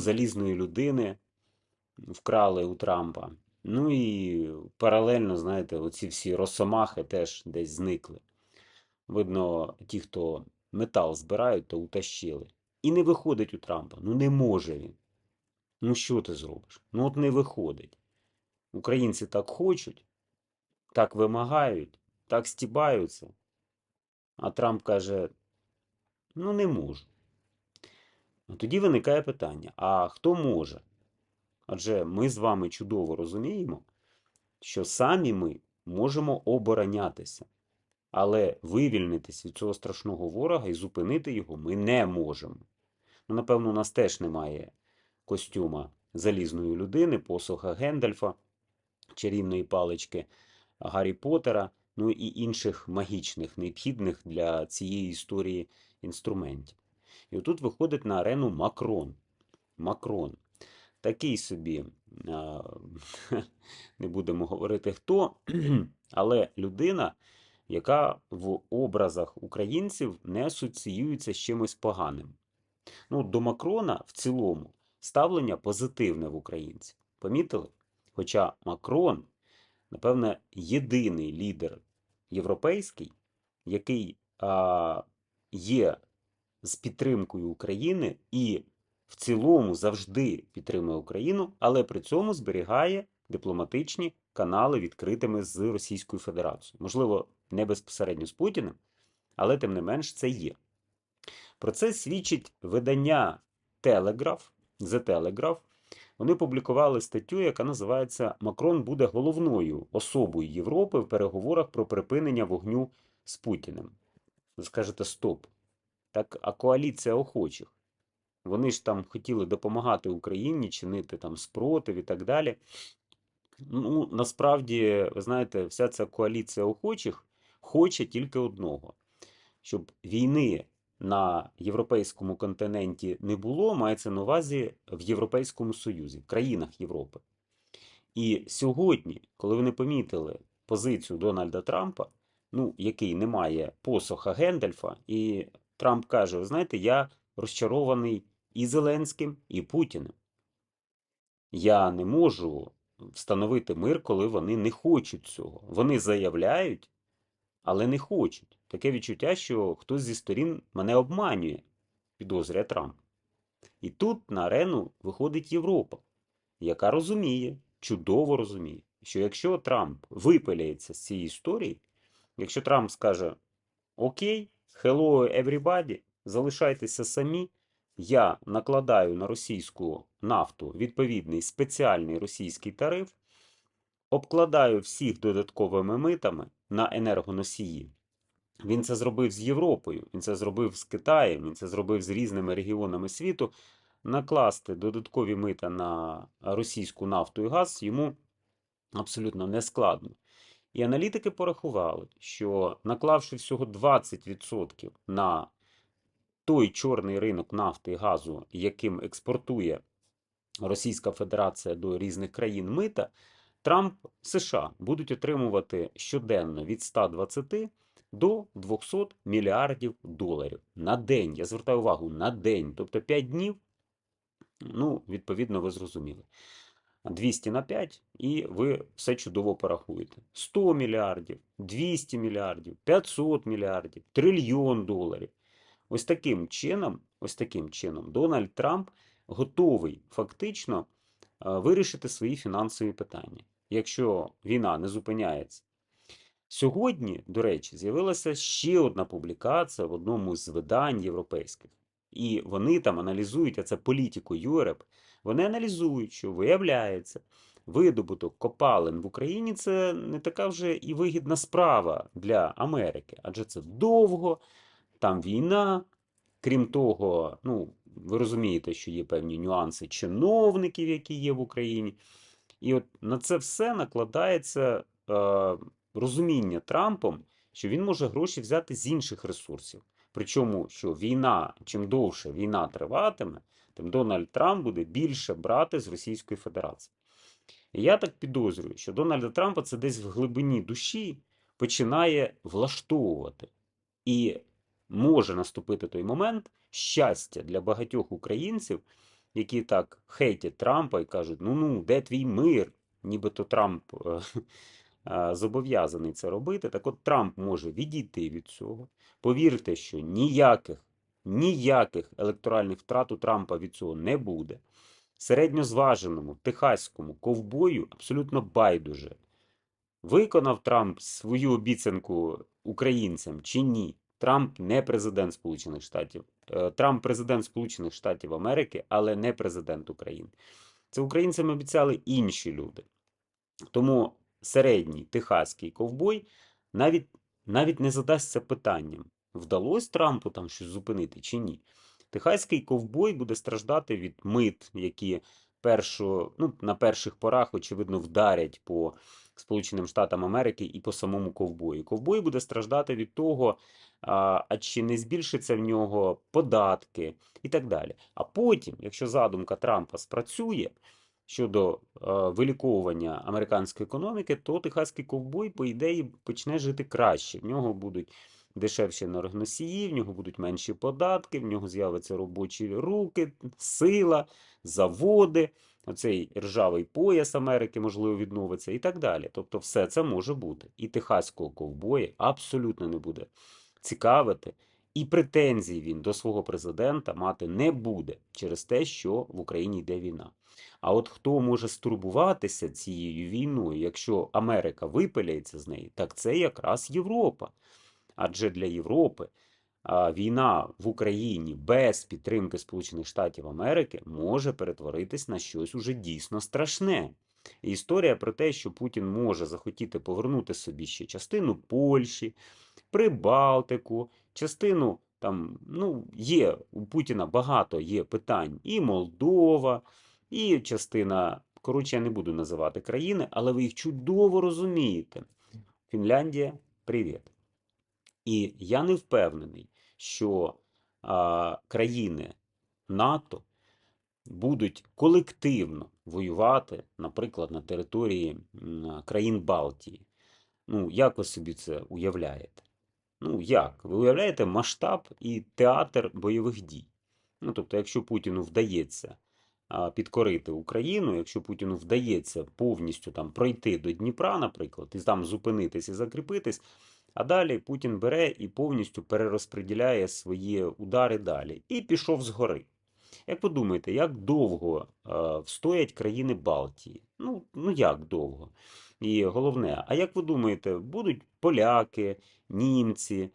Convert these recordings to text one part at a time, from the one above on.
залізної людини вкрали у Трампа. Ну і паралельно, знаєте, оці всі росомахи теж десь зникли. Видно, ті, хто метал збирають, то утащили. І не виходить у Трампа. Ну не може він. Ну що ти зробиш? Ну от не виходить. Українці так хочуть, так вимагають, так стібаються. А Трамп каже: ну не можу. А тоді виникає питання: а хто може? Адже ми з вами чудово розуміємо, що самі ми можемо оборонятися, але вивільнитись від цього страшного ворога і зупинити його ми не можемо. Ну, напевно, у нас теж немає костюма залізної людини, посоха Гендальфа, чарівної палички Гаррі Поттера, ну і інших магічних, необхідних для цієї історії інструментів. І отут виходить на арену Макрон. Макрон. Такий собі, не будемо говорити хто, але людина, яка в образах українців не асоціюється з чимось поганим. Ну, до Макрона в цілому ставлення позитивне в українців. Помітили? Хоча Макрон, напевне, єдиний лідер європейський, який а, є з підтримкою України і в цілому завжди підтримує Україну, але при цьому зберігає дипломатичні канали відкритими з Російською Федерацією. Можливо, не безпосередньо з Путіним, але тим не менш це є. Про це свідчить видання Телеграф, The Telegraph. Вони публікували статтю, яка називається Макрон буде головною особою Європи в переговорах про припинення вогню з Путіним. Ви скажете стоп. Так, а коаліція охочих. Вони ж там хотіли допомагати Україні, чинити там спротив і так далі. Ну, насправді, ви знаєте, вся ця коаліція охочих хоче тільки одного: щоб війни на європейському континенті не було, мається на увазі в Європейському Союзі, в країнах Європи. І сьогодні, коли вони помітили позицію Дональда Трампа, ну, який не має посоха Гендальфа, і Трамп каже: ви знаєте, я розчарований і Зеленським, і Путіним. Я не можу встановити мир, коли вони не хочуть цього. Вони заявляють, але не хочуть. Таке відчуття, що хтось зі сторін мене обманює, підозрює Трамп. І тут на арену виходить Європа, яка розуміє, чудово розуміє, що якщо Трамп випиляється з цієї історії, якщо Трамп скаже Окей, hello everybody, залишайтеся самі, я накладаю на російську нафту відповідний спеціальний російський тариф, обкладаю всіх додатковими митами на енергоносії. Він це зробив з Європою, він це зробив з Китаєм, він це зробив з різними регіонами світу. Накласти додаткові мита на російську нафту і газ йому абсолютно не складно. І аналітики порахували, що наклавши всього 20% на той чорний ринок нафти і газу, яким експортує Російська Федерація до різних країн мита, Трамп США будуть отримувати щоденно від 120 до 200 мільярдів доларів на день. Я звертаю увагу на день, тобто 5 днів. Ну, відповідно, ви зрозуміли. 200 на 5, і ви все чудово порахуєте. 100 мільярдів, 200 мільярдів, 500 мільярдів, трильйон доларів. Ось таким чином, ось таким чином, Дональд Трамп готовий фактично вирішити свої фінансові питання, якщо війна не зупиняється. Сьогодні, до речі, з'явилася ще одна публікація в одному з видань європейських. І вони там аналізують, а це політику Юреп, вони аналізують, що виявляється, видобуток копалин в Україні це не така вже і вигідна справа для Америки, адже це довго, там війна. Крім того, ну, ви розумієте, що є певні нюанси чиновників, які є в Україні. І от на це все накладається е, розуміння Трампом, що він може гроші взяти з інших ресурсів. Причому, що війна, чим довше війна триватиме, тим Дональд Трамп буде більше брати з Російської Федерації. І я так підозрюю, що Дональда Трампа це десь в глибині душі починає влаштовувати. І може наступити той момент щастя для багатьох українців, які так хейтять Трампа і кажуть: ну ну, де твій мир? Нібито Трамп е, е, зобов'язаний це робити. Так от Трамп може відійти від цього. Повірте, що ніяких, ніяких електоральних втрат у Трампа від цього не буде. Середньозваженому техаському ковбою абсолютно байдуже. Виконав Трамп свою обіцянку українцям чи ні? Трамп не президент Сполучених Штатів. Е, Трамп президент Сполучених Штатів Америки, але не президент України. Це українцям обіцяли інші люди. Тому середній техаський ковбой навіть, навіть не задасться питанням, вдалося Трампу там щось зупинити чи ні. Техаський ковбой буде страждати від мит, які першу, ну, на перших порах, очевидно, вдарять по Сполученим Штатам Америки і по самому ковбою. Ковбой буде страждати від того, а, а чи не збільшиться в нього податки і так далі. А потім, якщо задумка Трампа спрацює щодо е, виліковування американської економіки, то техаський ковбой, по ідеї, почне жити краще. В нього будуть дешевші енергоносії, в нього будуть менші податки, в нього з'являться робочі руки, сила, заводи. Оцей ржавий пояс Америки, можливо, відновиться і так далі. Тобто, все це може бути. І техаського ковбоя абсолютно не буде цікавити, і претензій він до свого президента мати не буде через те, що в Україні йде війна. А от хто може стурбуватися цією війною, якщо Америка випиляється з неї, так це якраз Європа. Адже для Європи війна в Україні без підтримки Сполучених Штатів Америки може перетворитись на щось уже дійсно страшне. Історія про те, що Путін може захотіти повернути собі ще частину Польщі, Прибалтику, частину там, ну, є у Путіна багато є питань, і Молдова, і частина, коротше, я не буду називати країни, але ви їх чудово розумієте. Фінляндія, привіт. І я не впевнений, що а, країни НАТО будуть колективно воювати, наприклад, на території країн Балтії. Ну, як ви собі це уявляєте? Ну, як? Ви уявляєте масштаб і театр бойових дій? Ну, тобто, якщо Путіну вдається підкорити Україну, якщо Путіну вдається повністю там пройти до Дніпра, наприклад, і там зупинитись і закріпитись, а далі Путін бере і повністю перерозподіляє свої удари далі. І пішов згори. Як ви думаєте, як довго е, встоять країни Балтії? Ну, ну як довго? І головне, а як ви думаєте, будуть поляки, німці?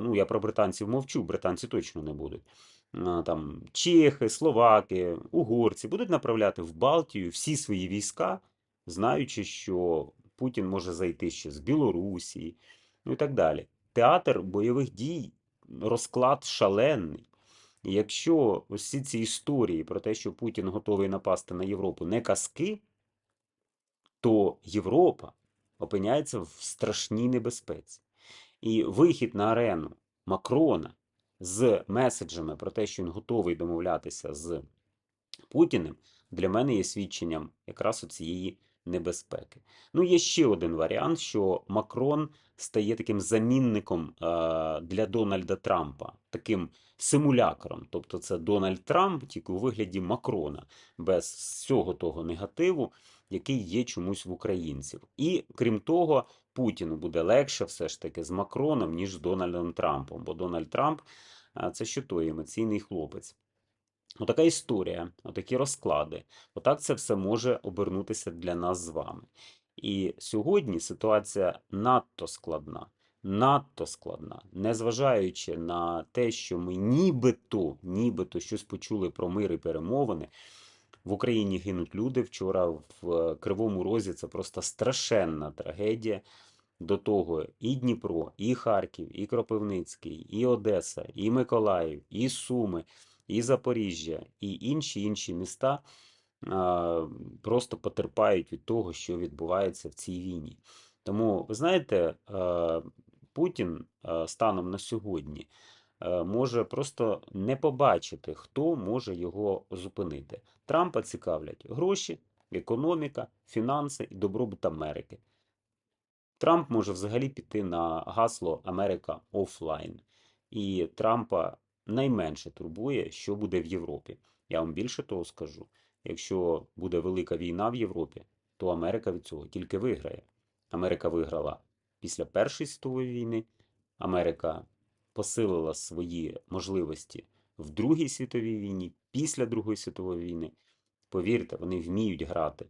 Ну, я про британців мовчу, британці точно не будуть. Там чехи, словаки, угорці будуть направляти в Балтію всі свої війська, знаючи, що Путін може зайти ще з Білорусі, ну і так далі. Театр бойових дій, розклад шалений. І якщо всі ці історії про те, що Путін готовий напасти на Європу, не казки, то Європа опиняється в страшній небезпеці. І вихід на арену Макрона з меседжами про те, що він готовий домовлятися з Путіним, для мене є свідченням якраз цієї небезпеки. Ну, є ще один варіант, що Макрон стає таким замінником е, для Дональда Трампа, таким симулякром. Тобто це Дональд Трамп тільки у вигляді Макрона, без всього того негативу, який є чомусь в українців. І крім того, Путіну буде легше все ж таки з Макроном, ніж з Дональдом Трампом, бо Дональд Трамп е, це що той емоційний хлопець. Отака історія, отакі розклади. Отак це все може обернутися для нас з вами. І сьогодні ситуація надто складна, надто складна, незважаючи на те, що ми нібито, нібито щось почули про мир і перемовини. В Україні гинуть люди. Вчора в Кривому Розі це просто страшенна трагедія. До того і Дніпро, і Харків, і Кропивницький, і Одеса, і Миколаїв, і Суми, і Запоріжжя, і інші інші міста просто потерпають від того, що відбувається в цій війні. Тому, ви знаєте, Путін станом на сьогодні може просто не побачити, хто може його зупинити. Трампа цікавлять гроші, економіка, фінанси і добробут Америки. Трамп може взагалі піти на гасло Америка офлайн. І Трампа найменше турбує, що буде в Європі. Я вам більше того скажу: якщо буде велика війна в Європі, то Америка від цього тільки виграє. Америка виграла після Першої світової війни, Америка посилила свої можливості в Другій світовій війні, після Другої світової війни. Повірте, вони вміють грати.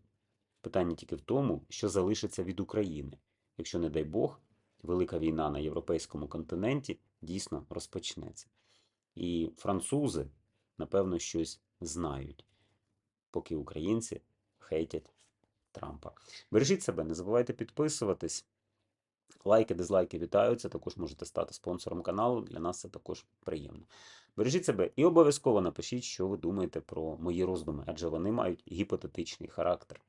Питання тільки в тому, що залишиться від України, якщо, не дай Бог, велика війна на європейському континенті дійсно розпочнеться. І французи, напевно, щось знають, поки українці хейтять Трампа. Бережіть себе, не забувайте підписуватись. Лайки, дизлайки вітаються. Також можете стати спонсором каналу. Для нас це також приємно. Бережіть себе і обов'язково напишіть, що ви думаєте про мої роздуми, адже вони мають гіпотетичний характер.